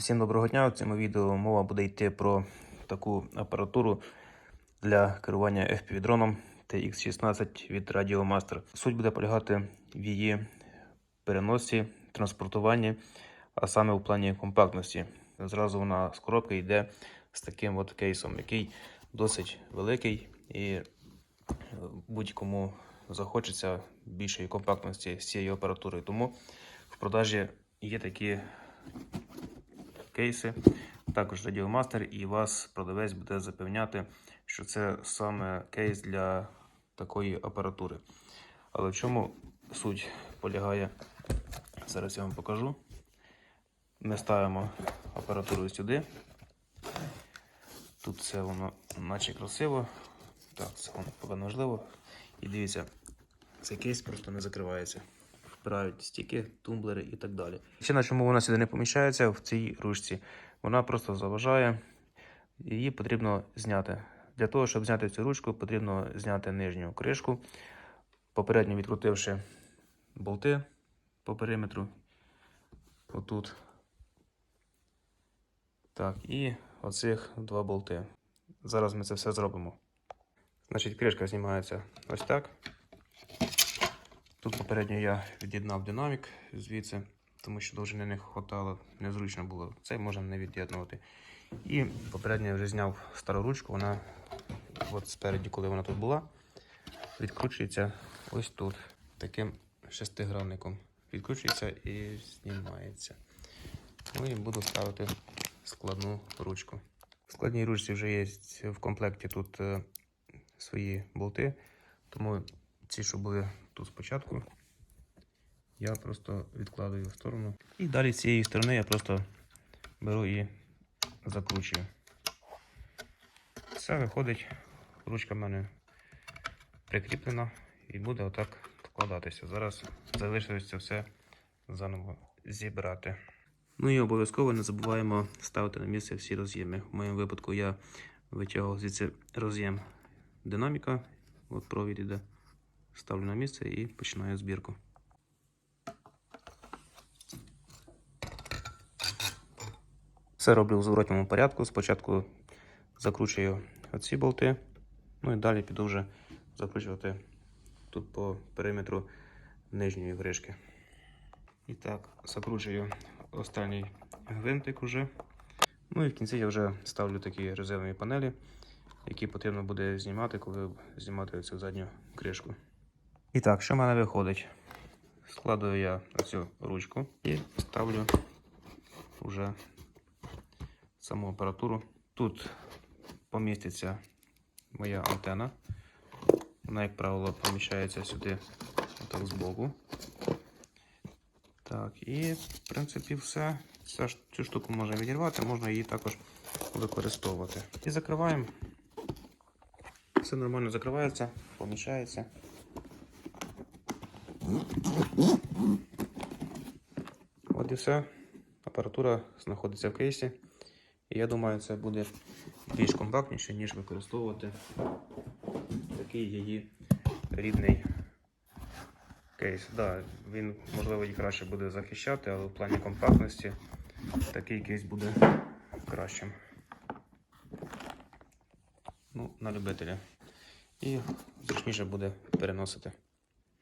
Всім доброго дня. В цьому відео мова буде йти про таку апаратуру для керування FPV-дроном TX16 від Radiomaster. Суть буде полягати в її переносі, транспортуванні, а саме у плані компактності. Зразу вона з коробки йде з таким от кейсом, який досить великий і будь-кому захочеться більшої компактності з цією апаратурою. Тому в продажі є такі кейси, також Radiomaster, і вас продавець буде запевняти, що це саме кейс для такої апаратури. Але в чому суть полягає? Зараз я вам покажу. Ми ставимо апаратуру сюди. Тут все воно наче красиво. Так, це воно повинно важливо. І дивіться, цей кейс просто не закривається. Впирають стіки, тумблери і так далі. Причина, чому вона сюди не поміщається в цій ручці, вона просто заважає. Її потрібно зняти. Для того, щоб зняти цю ручку, потрібно зняти нижню кришку, попередньо відкрутивши болти по периметру. Отут. Так, і оцих два болти. Зараз ми це все зробимо. Значить, кришка знімається ось так. Тут попередньо я від'єднав динамік звідси, тому що довжини не хватало, незручно було. Цей можна не від'єднувати. І попередньо я вже зняв стару ручку, вона от спереді, коли вона тут була, відкручується ось тут, таким шестигранником. Відкручується і знімається. Ну і буду ставити складну ручку. В складній ручці вже є в комплекті тут е, свої болти, тому ці, що були тут спочатку, я просто відкладаю в сторону. І далі з цієї сторони я просто беру і закручую. Все виходить, ручка в мене прикріплена і буде отак вкладатися. Зараз залишилось це все заново зібрати. Ну і обов'язково не забуваємо ставити на місце всі роз'єми. В моєму випадку я витягував звідси роз'єм динаміка, от провід іде. Ставлю на місце і починаю збірку. Все роблю в зворотньому порядку. Спочатку закручую оці болти, ну і далі піду вже закручувати тут по периметру нижньої кришки. І так, закручую останній гвинтик уже. Ну і в кінці я вже ставлю такі резервні панелі, які потрібно буде знімати, коли знімати цю задню кришку. І так, що в мене виходить? Складую я оцю ручку і ставлю вже саму апаратуру. Тут поміститься моя антена. Вона, як правило, поміщається сюди отак збоку. Так, і в принципі все. Цю штуку можна відірвати, можна її також використовувати. І закриваємо. Все нормально закривається, поміщається. От і все. Апаратура знаходиться в кейсі. І я думаю, це буде більш компактніше, ніж використовувати такий її рідний кейс. Да, він, можливо, і краще буде захищати, але в плані компактності такий кейс буде кращим. Ну, на любителя. І зручніше буде переносити.